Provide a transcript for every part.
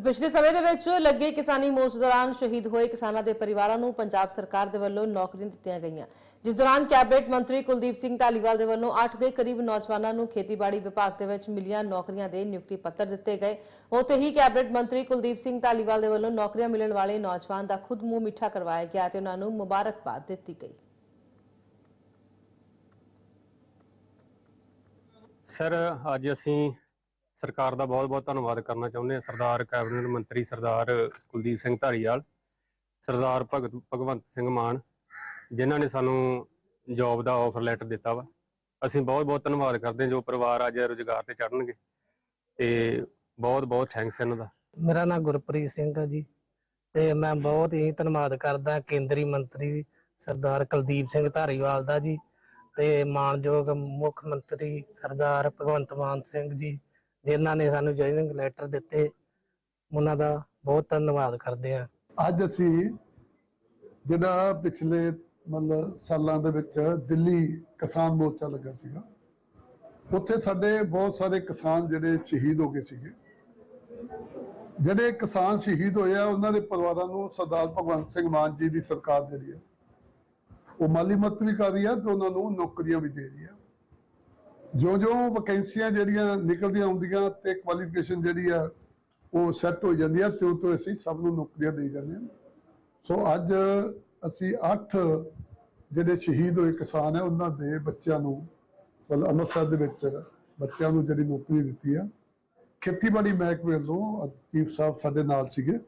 ਤੇ ਪਿਛਲੇ ਸਮੇਂ ਦੇ ਵਿੱਚ ਲੱਗੇ ਕਿਸਾਨੀ ਮੋਰਚ ਦੌਰਾਨ ਸ਼ਹੀਦ ਹੋਏ ਕਿਸਾਨਾਂ ਦੇ ਪਰਿਵਾਰਾਂ ਨੂੰ ਪੰਜਾਬ ਸਰਕਾਰ ਦੇ ਵੱਲੋਂ ਨੌਕਰੀਆਂ ਦਿੱਤੀਆਂ ਗਈਆਂ। ਜਿਸ ਦੌਰਾਨ ਕੈਬਨਿਟ ਮੰਤਰੀ ਕੁਲਦੀਪ ਸਿੰਘ ਢਾਲੀਵਾਲ ਦੇ ਵੱਲੋਂ 8 ਦੇ ਕਰੀਬ ਨੌਜਵਾਨਾਂ ਨੂੰ ਖੇਤੀਬਾੜੀ ਵਿਭਾਗ ਦੇ ਵਿੱਚ ਮਿਲੀਆਂ ਨੌਕਰੀਆਂ ਦੇ ਨਿਯੁਕਤੀ ਪੱਤਰ ਦਿੱਤੇ ਗਏ। ਉੱਥੇ ਹੀ ਕੈਬਨਿਟ ਮੰਤਰੀ ਕੁਲਦੀਪ ਸਿੰਘ ਢਾਲੀਵਾਲ ਦੇ ਵੱਲੋਂ ਨੌਕਰੀਆਂ ਮਿਲਣ ਵਾਲੇ ਨੌਜਵਾਨ ਦਾ ਖੁਦ ਮੂੰਹ ਮਿੱਠਾ ਕਰਵਾਇਆ ਗਿਆ ਤੇ ਉਹਨਾਂ ਨੂੰ ਮੁਬਾਰਕਬਾਦ ਦਿੱਤੀ ਗਈ। ਸਰ, ਅੱਜ ਅਸੀਂ ਸਰਕਾਰ ਦਾ ਬਹੁਤ-ਬਹੁਤ ਧੰਨਵਾਦ ਕਰਨਾ ਚਾਹੁੰਦੇ ਹਾਂ। ਸਰਦਾਰ ਕੈਬਨਿਟ ਮੰਤਰੀ ਸਰਦਾਰ ਕੁਲਦੀਪ ਸਿੰਘ ਧਾਰੀਵਾਲ, ਸਰਦਾਰ ਭਗਤ ਭਗਵੰਤ ਸਿੰਘ ਮਾਨ, ਜਿਨ੍ਹਾਂ ਨੇ ਸਾਨੂੰ ਜੌਬ ਦਾ ਆਫਰ ਲੈਟਰ ਦਿੱਤਾ ਵਾ। ਅਸੀਂ ਬਹੁਤ-ਬਹੁਤ ਧੰਨਵਾਦ ਕਰਦੇ ਹਾਂ, ਜੋ ਪਰਿਵਾਰ ਅੱਜ ਰੁਜ਼ਗਾਰ ਤੇ ਚੜਨਗੇ ਤੇ ਬਹੁਤ-ਬਹੁਤ ਥੈਂਕਸ ਇਹਨਾਂ ਦਾ। ਮੇਰਾ ਨਾਮ ਗੁਰਪ੍ਰੀਤ ਸਿੰਘ ਹੈ ਜੀ, ਤੇ ਮੈਂ ਬਹੁਤ ਹੀ ਧੰਨਵਾਦ ਕਰਦਾ ਕੇਂਦਰੀ ਮੰਤਰੀ ਸਰਦਾਰ ਕੁਲਦੀਪ ਸਿੰਘ ਧਾਰੀਵਾਲ ਦਾ ਜੀ, ਤੇ ਮਾਨਯੋਗ ਮੁੱਖ ਮੰਤਰੀ ਸਰਦਾਰ ਭਗਵੰਤ ਮਾਨ ਸਿੰਘ ਜੀ ਜਿਨ੍ਹਾਂ ਨੇ ਸਾਨੂੰ ਜੁਆਇਨਿੰਗ ਲੈਟਰ ਦਿੱਤੇ, ਉਹਨਾਂ ਦਾ ਬਹੁਤ ਧੰਨਵਾਦ ਕਰਦੇ ਹਾਂ। ਅੱਜ ਅਸੀਂ ਜਿਹੜਾ ਪਿਛਲੇ ਮਤਲਬ ਸਾਲਾਂ ਦੇ ਵਿੱਚ ਦਿੱਲੀ ਕਿਸਾਨ ਮੋਰਚਾ ਲੱਗਾ ਸੀਗਾ, ਉੱਥੇ ਸਾਡੇ ਬਹੁਤ ਸਾਰੇ ਕਿਸਾਨ ਜਿਹੜੇ ਸ਼ਹੀਦ ਹੋ ਗਏ ਸੀਗੇ। ਜਿਹੜੇ ਕਿਸਾਨ ਸ਼ਹੀਦ ਹੋਏ ਆ, ਉਹਨਾਂ ਦੇ ਪਰਿਵਾਰਾਂ ਨੂੰ ਸਰਦਾਰ ਭਗਵੰਤ ਸਿੰਘ ਮਾਨ ਜੀ ਦੀ ਸਰਕਾਰ ਜਿਹੜੀ ਆ, ਉਹ ਮਾਲੀ ਮਦਦ ਵੀ ਕਰ ਰਹੀ ਆ ਤੇ ਉਹਨਾਂ ਨੂੰ ਨੌਕਰੀਆਂ ਵੀ ਦੇ ਰਹੀ ਆ। ਜੋ ਜੋ ਵੈਕੈਂਸੀਆਂ ਜਿਹੜੀਆਂ ਨਿਕਲਦੀਆਂ ਆਉਂਦੀਆਂ ਤੇ ਕੁਆਲੀਫਿਕੇਸ਼ਨ ਜਿਹੜੀ ਆ, ਉਹ ਸੈੱਟ ਹੋ ਜਾਂਦੀ ਆ, ਤੇ ਤੋਂ ਅਸੀਂ ਸਭ ਨੂੰ ਨੌਕਰੀਆਂ ਦੇ ਜਾਂਦੇ ਹਾਂ। ਸੋ ਅੱਜ ਅਸੀਂ 8 ਜਿਹੜੇ ਸ਼ਹੀਦ ਹੋਏ ਕਿਸਾਨ ਹੈ ਉਹਨਾਂ ਦੇ ਬੱਚਿਆਂ ਨੂੰ, ਮਤਲਬ ਅੰਮ੍ਰਿਤਸਰ ਦੇ ਵਿੱਚ ਬੱਚਿਆਂ ਨੂੰ ਜਿਹੜੀ ਨੌਕਰੀ ਦਿੱਤੀ ਆ। ਖੇਤੀਬਾੜੀ ਮਹਿਕਮੇ ਵੱਲੋਂ ਚੀਫ ਸਾਹਿਬ ਸਾਡੇ ਨਾਲ ਸੀਗੇ।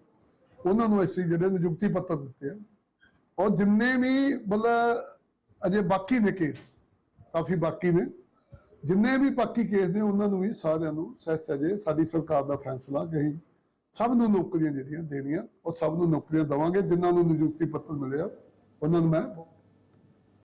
ਉਹਨਾਂ ਨੂੰ ਅਸੀਂ ਜਿਹੜੇ ਨਿਯੁਕਤੀ ਪੱਤਰ ਦਿੱਤੇ ਆ। ਔਰ ਜਿੰਨੇ ਵੀ ਮਤਲਬ ਅਜੇ ਬਾਕੀ ਨੇ ਕੇਸ ਕਾਫੀ ਬਾਕੀ ਨੇ। ਜਿੰਨੇ ਵੀ ਬਾਕੀ ਕੇਸ ਨੇ, ਉਹਨਾਂ ਨੂੰ ਵੀ ਸਾਰਿਆਂ ਨੂੰ ਸੈਸ ਅਜੇ ਸਾਡੀ ਸਰਕਾਰ ਦਾ ਫੈਸਲਾ ਕਿ ਅਸੀਂ ਸਭ ਨੂੰ ਨੌਕਰੀਆਂ ਜਿਹੜੀਆਂ ਦੇਣੀਆਂ, ਉਹ ਸਭ ਨੂੰ ਨੌਕਰੀਆਂ ਦਵਾਂਗੇ। ਜਿਨ੍ਹਾਂ ਨੂੰ ਨਿਯੁਕਤੀ ਪੱਤਰ ਮਿਲਿਆ, ਉਹਨਾਂ ਨੂੰ ਮੈਂ